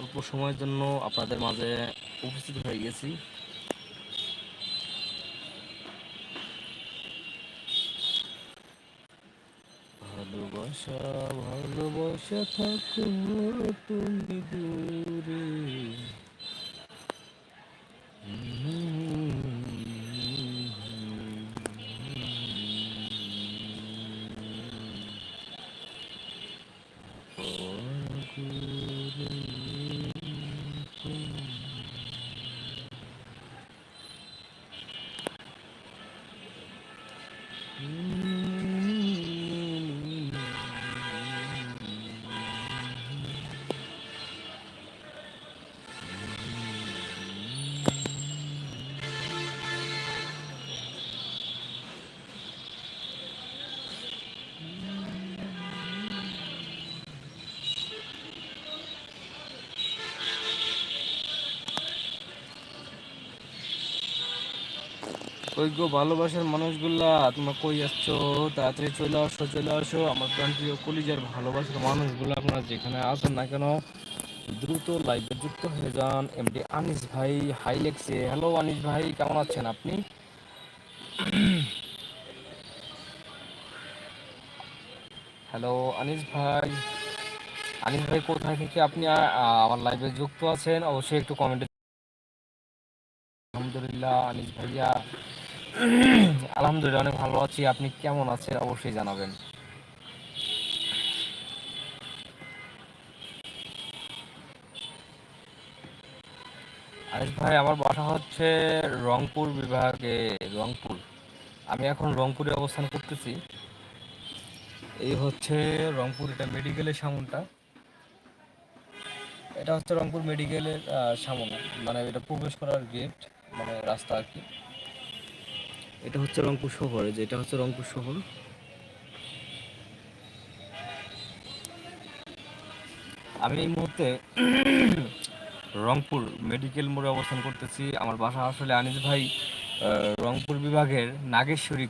অল্প সময়ের জন্য আপনাদের মাঝে উপস্থিত হয়ে গেছি। ভালোবাসা ভালোবাসা থাকো তুমি দূরে। গো ভালোবাসার মানুষগুলা, তোমরা কই আসছো? তাড়াতাড়ি চলে আসো চলে আসো। আমার প্রাণ প্রিয় কলিজার ভালোবাসার মানুষগুলো আপনারা যেখানে আছেন না কেন, দ্রুত লাইভে যুক্ত হয়ে যান। এমডি আনিস ভাই হাই লেখছে হ্যালো আনিস ভাই, কেমন আছেন আপনি? হ্যালো আনিস ভাই। আনিস ভাই, কোথায় থেকে আপনি আমার লাইভে যুক্ত আছেন? অবশ্যই একটু কমেন্টে আলহামদুলিল্লাহ, আনিস ভাইয়া। আলহামদুলিল্লাহ, অনেক ভালো আছি। আপনি কেমন আছেন? অবশ্যই জানাবেন। আনিস ভাই, আমার বাসা হচ্ছে রংপুর বিভাগে, রংপুর। আমি এখন রংপুরে অবস্থান করতেছি। এই হচ্ছে রংপুর, এটা মেডিকেলের সামনটা। এটা হচ্ছে রংপুর মেডিকেলের সামন। মানে এটা প্রবেশ করার গেট মানে রাস্তা আর কি। এটা হচ্ছে রংপুর শহর যে এটা হচ্ছে রংপুর শহর। আমি এই মুহূর্তে রংপুর মেডিকেল মোড়ে অবস্থান করতেছি। আমার বাসা আসলে আনিস ভাই রংপুর বিভাগের নাগেশ্বরী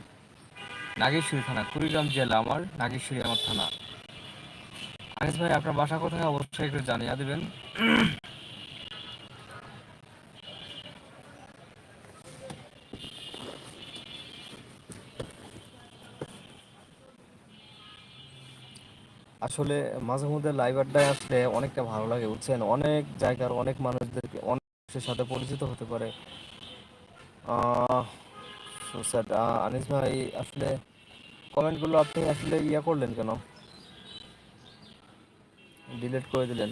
নাগেশ্বরী থানা, কুড়িগ্রাম জেলা আমার, নাগেশ্বরী আমার থানা। আনিস ভাই, আপনার বাসা কোথায়? অবশ্যই একটু জানিয়ে দিবেন। আসলে মাঝে মধ্যে লাইভ আড্ডায় আসলে অনেকটা ভালো লাগে, বুঝছেন? অনেক জায়গার অনেক মানুষদেরকে, অনেক সাথে পরিচিত হতে পারে। আনিস ভাই, আসলে কমেন্টগুলো আপনি আসলে ইয়া করলেন কেন? ডিলিট করে দিলেন।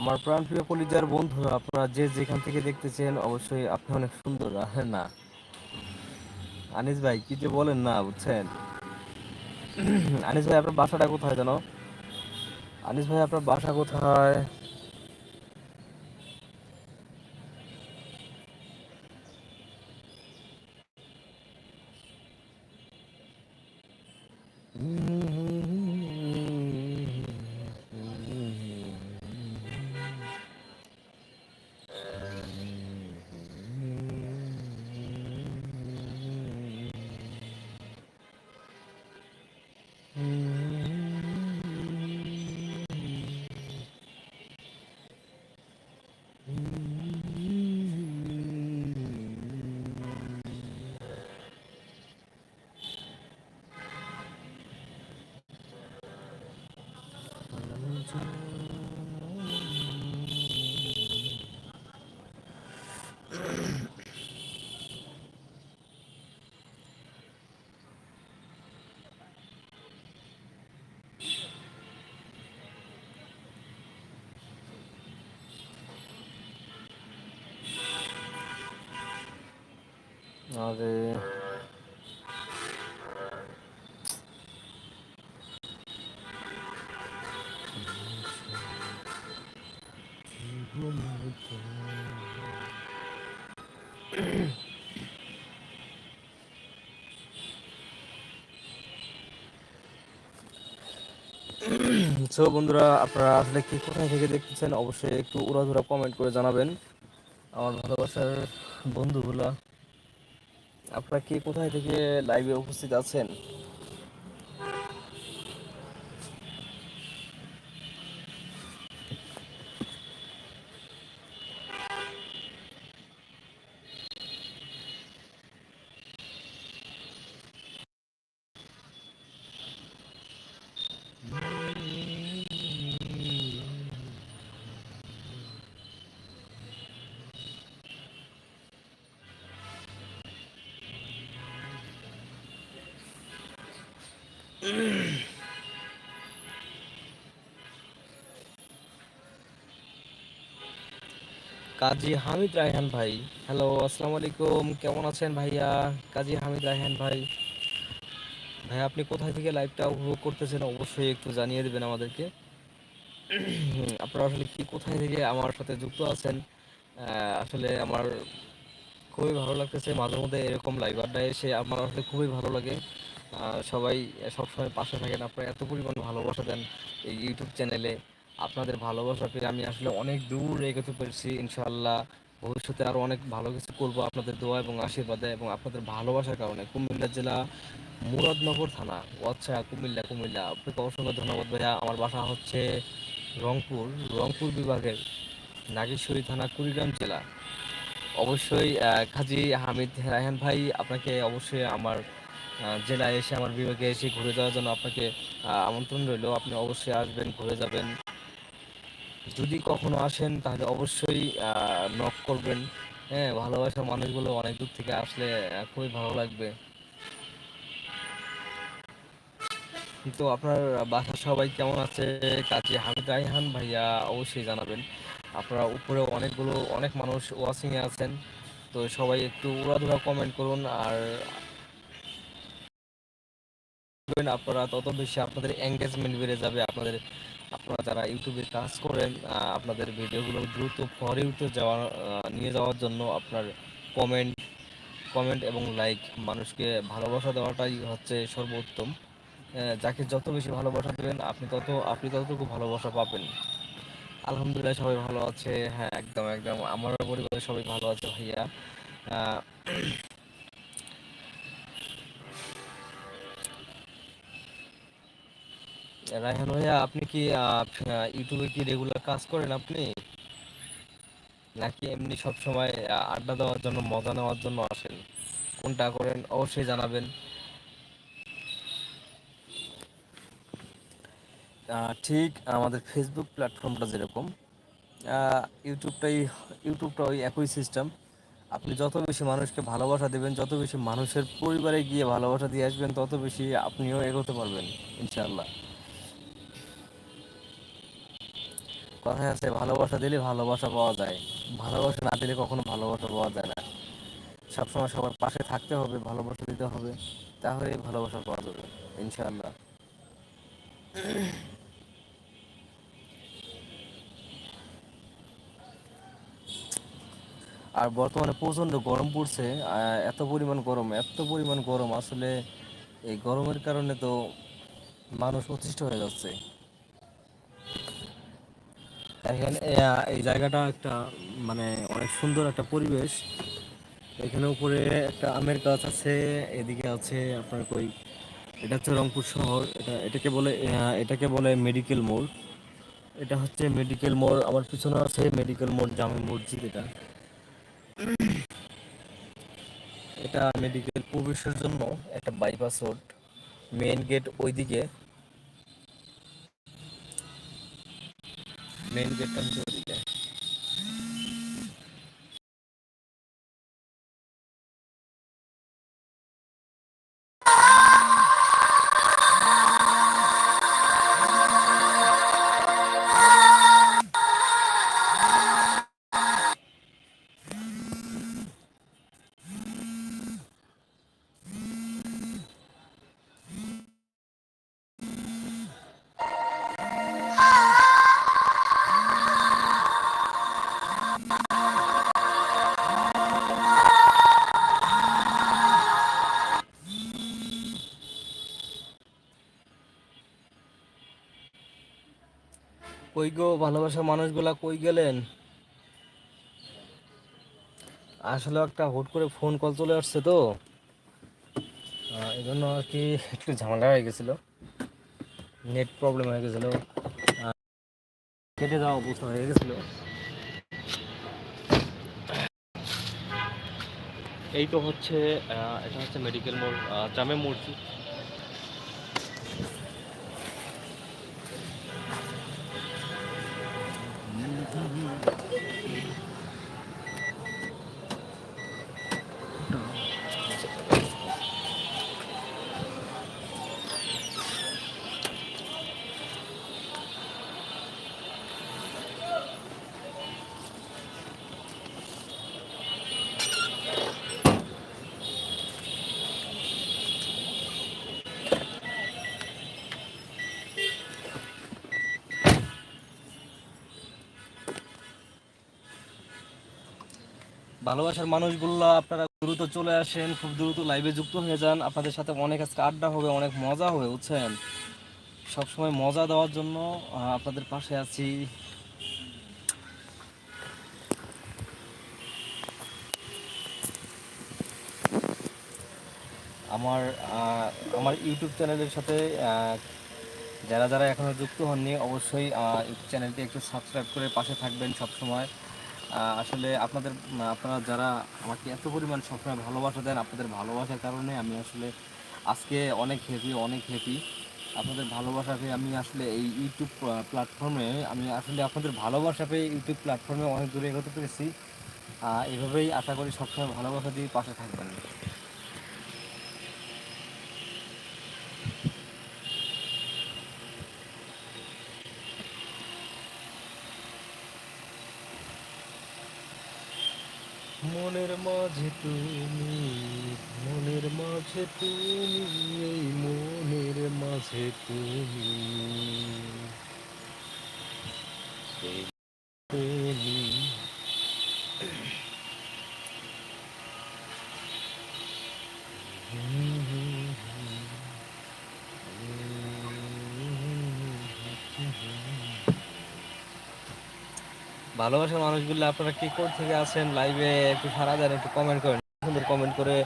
আমার প্রাণপ্রিয় কলিজার বন্ধুরা, আপনারা যে যেখান থেকে দেখতেছেন, অবশ্যই আপনি অনেক সুন্দর না? আনিস ভাই, কি যে বলেন না, বুঝছেন? আনিস ভাই, আপনার বাসাটা কোথায় জানো? আনিস ভাই, আপনার বাসা কোথায়? আরে সো বন্ধুরা, আপনারা আসলে কি কোথায় থেকে দেখতেছেন? অবশ্যই একটু উড়াধুরা কমেন্ট করে জানাবেন। আমার ভালোবাসার বন্ধুগুলা। আপনারা কি কোথায় থেকে লাইভে উপস্থিত আছেন? কাজী হামিদ রায়হান ভাই। হ্যালো আসসালামু আলাইকুম। কেমন আছেন ভাইয়া? কাজী হামিদ রায়হান ভাই। ভাই, আপনি কোথায় থেকে লাইভটা উপভোগ করতেছেন অবশ্যই একটু জানিয়ে দেবেন আমাদেরকে। আপনারা আসলে কি কোথায় থেকে আমার সাথে যুক্ত আছেন? আসলে আমার খুবই ভালো লাগতেছে। মাঝে মধ্যে এরকম লাইভ আড্ডায় এসে আমার আসলে খুবই ভালো লাগে। সবাই সবসময় পাশে থাকেন। আপনারা এত পরিমাণ ভালোবাসা দেন এই ইউটিউব চ্যানেলে আপনাদের ভালোবাসা পেয়ে আমি আসলে অনেক দূর এগোতে পেরেছি ইনশাল্লাহ ভবিষ্যতে আরও অনেক ভালো কিছু করব আপনাদের দোয়া এবং আশীর্বাদে এবং আপনাদের ভালোবাসার কারণে। কুমিল্লা জেলা মুরাদনগর থানা আচ্ছা কুমিল্লা কুমিল্লা। আপনাকে অসংখ্য ধন্যবাদ ভাইয়া। আমার বাসা হচ্ছে রংপুর রংপুর বিভাগের নাগেশ্বরী থানা, কুড়িগ্রাম জেলা। অবশ্যই খাজি হামিদ রায়হান ভাই আপনাকে অবশ্যই আমার জেলায় এসে, আমার বিভাগে এসে ঘুরে যাওয়ার জন্য আপনাকে আমন্ত্রণ রইল। আপনি অবশ্যই আসবেন, ঘুরে যাবেন। যদি কখনো আসেন, তাহলে অবশ্যই নক করবেন। হ্যাঁ ভালোবাসার মানুষগুলো অনেক দূর থেকে আসলে খুবই ভালো লাগবে। তো আপনার বাসার সবাই কেমন আছে? কাজী হামিদ রায়হান ভাইয়া অবশ্যই জানাবেন। আপনারা উপরে অনেকগুলো, অনেক মানুষ ওয়াচিং এ আছেন। তো সবাই একটু উড়াধুরা কমেন্ট করুন আর আপনারা তত বেশি আপনাদের এঙ্গেজমেন্ট বেড়ে যাবে, আপনাদের আপনারা যারা ইউটিউবে কাজ করেন আপনাদের ভিডিওগুলো দ্রুত ফর ইউটিউবে যাওয়া নিয়ে যাওয়ার জন্য আপনার কমেন্ট কমেন্ট এবং লাইক মানুষকে ভালোবাসা দেওয়াটাই হচ্ছে সর্বোত্তম। যাকে যত বেশি ভালোবাসা দেবেন, আপনি তত, আপনি ততটুকু ভালোবাসা পাবেন। আলহামদুলিল্লাহ সবাই ভালো আছে। হ্যাঁ একদম একদম। আমার পরিবারের সবাই ভালো আছে ভাইয়া। রায়হান ভাইয়া, আপনি কি ইউটিউবে কি রেগুলার কাজ করেন আপনি? নাকি এমনি সব সময় আড্ডা দেওয়ার জন্য, মজা নেওয়ার জন্য আসেন? কোনটা করেন? অবশ্যই জানাবেন। ঠিক আমাদের ফেসবুক প্ল্যাটফর্মটা যেরকম ইউটিউবটাই ইউটিউবটা ওই একই সিস্টেম আপনি যত বেশি মানুষকে ভালোবাসা দেবেন, যত বেশি মানুষের পরিবারে গিয়ে ভালোবাসা দিয়ে আসবেন, তত বেশি আপনিও এগোতে পারবেন, ইনশাআল্লাহ। কথায় আছে, ভালোবাসা দিলে ভালোবাসা পাওয়া যায়। ভালোবাসা না দিলে কখনো ভালোবাসা পাওয়া যায় না। সবসময় সবার পাশে থাকতে হবে, ভালোবাসা দিতে হবে তাহলে ভালোবাসা পাওয়া যাবে, ইনশাআল্লাহ। আর বর্তমানে প্রচণ্ড গরম পড়ছে এত পরিমাণ গরম, এত পরিমাণ গরম, আসলে এই গরমের কারণে তো মানুষ অতিষ্ঠ হয়ে যাচ্ছে। এখানে এই জায়গাটা একটা মানে অনেক সুন্দর একটা পরিবেশ। এখানে উপরে একটা আমের গাছ আছে, এদিকে আছে আপনার কই, এটা হচ্ছে রংপুর শহর, এটা, এটাকে বলে এটাকে বলে মেডিকেল মোড়। এটা হচ্ছে মেডিকেল মোড়, আমার পিছনে আছে মেডিকেল মোড়, জামে মসজিদ এটা। এটা মেডিকেল প্রবেশের জন্য একটা বাইপাস রোড, মেইন গেট ওইদিকে। मेन गेट कमज़ोरी কই গো? ভালোবাসার মানুষগুলা কই গেলেন? আসলে একটা হুট করে ফোন কল চলে আসছে তো। এই জন্য আর কি একটু ঝামেলা হয়ে গেছিল। নেট প্রবলেম হয়ে গেছিল। কেটে যাওয়া অবস্থা হয়ে গেছিল। এই তো হচ্ছে এটা হচ্ছে মেডিকেল মোড় জামে মসজিদ। ভালোবাসার মানুষগুলো আপনারা দ্রুত চলে আসেন, খুব দ্রুত লাইভে যুক্ত হয়ে যান। আপনাদের সাথে অনেক আজকে আড্ডা হবে, অনেক মজা হবে, বুঝছেন? সবসময় মজা দেওয়ার জন্য আপনাদের পাশে আছি। আমার আমার ইউটিউব চ্যানেলের সাথে যারা যারা এখনও যুক্ত হননি, অবশ্যই চ্যানেলটি একটু সাবস্ক্রাইব করে পাশে থাকবেন সব সময় আসলে আপনাদের আপনারা যারা আমাকে এত পরিমাণ সবসময় ভালোবাসা দেন, আপনাদের ভালোবাসার কারণে আমি আসলে আজকে অনেক হ্যাপি অনেক হ্যাপি আপনাদের ভালোবাসা পেয়ে আমি আসলে এই ইউটিউব প্ল্যাটফর্মে আমি আসলে আপনাদের ভালোবাসা পেয়ে ইউটিউব প্ল্যাটফর্মে অনেক দূরে এগোতে পেরেছি। এভাবেই আশা করি সবসময় ভালোবাসা দিয়ে পাশে থাকবেন। মনের মাঝে তুমি মনের মাঝে তুমি এই মনের মাঝে তুমি। ভালোবাসার মানুষগুলো আপনারা কি কোর থেকে আছেন? লাইভে একটু সারা দেন, একটু কমেন্ট করেন। সুন্দর কমেন্ট করে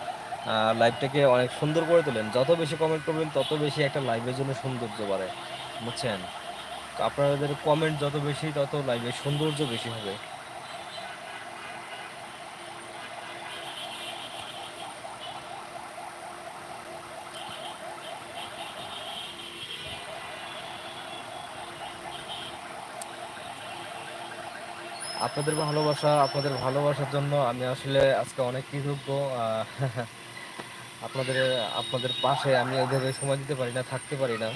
লাইভটাকে অনেক সুন্দর করে তোলেন। যত বেশি কমেন্ট করবেন, তত বেশি একটা লাইভের জন্য সৌন্দর্য বাড়ে। বুঝছেন? তো আপনাদের কমেন্ট যত বেশি, তত লাইভের সৌন্দর্য বেশি হবে। আপনাদের ভালোবাসা, আপনাদের ভালোবাসার জন্য আমি আসলে আজকে অনেক কৃতজ্ঞ। আপনাদের আপনাদের পাশে আমি ওইভাবে সময় দিতে পারি না, থাকতে পারি না।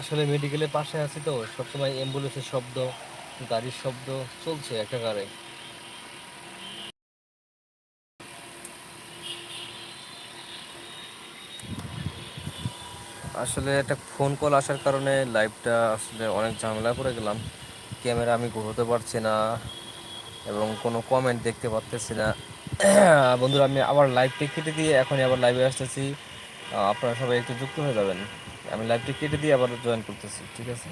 আসলে মেডিকেলের পাশে আছি তো, সবসময় অ্যাম্বুলেন্সের শব্দ, গাড়ির শব্দ চলছে একেবারে আসলে একটা ফোন কল আসার কারণে লাইভটা আসলে অনেক ঝামেলা পড়ে গেলাম। ক্যামেরা আমি ঘুরোতে পারছি না এবং কোনো কমেন্ট দেখতে পারতেছি না। বন্ধুরা, আমি আবার লাইভটি কেটে দিয়ে এখনই আবার লাইভে আসতেছি। আপনারা সবাই একটু যুক্ত হয়ে যাবেন। আমি লাইভটি কেটে দিয়ে আবার জয়েন করতেছি, ঠিক আছে?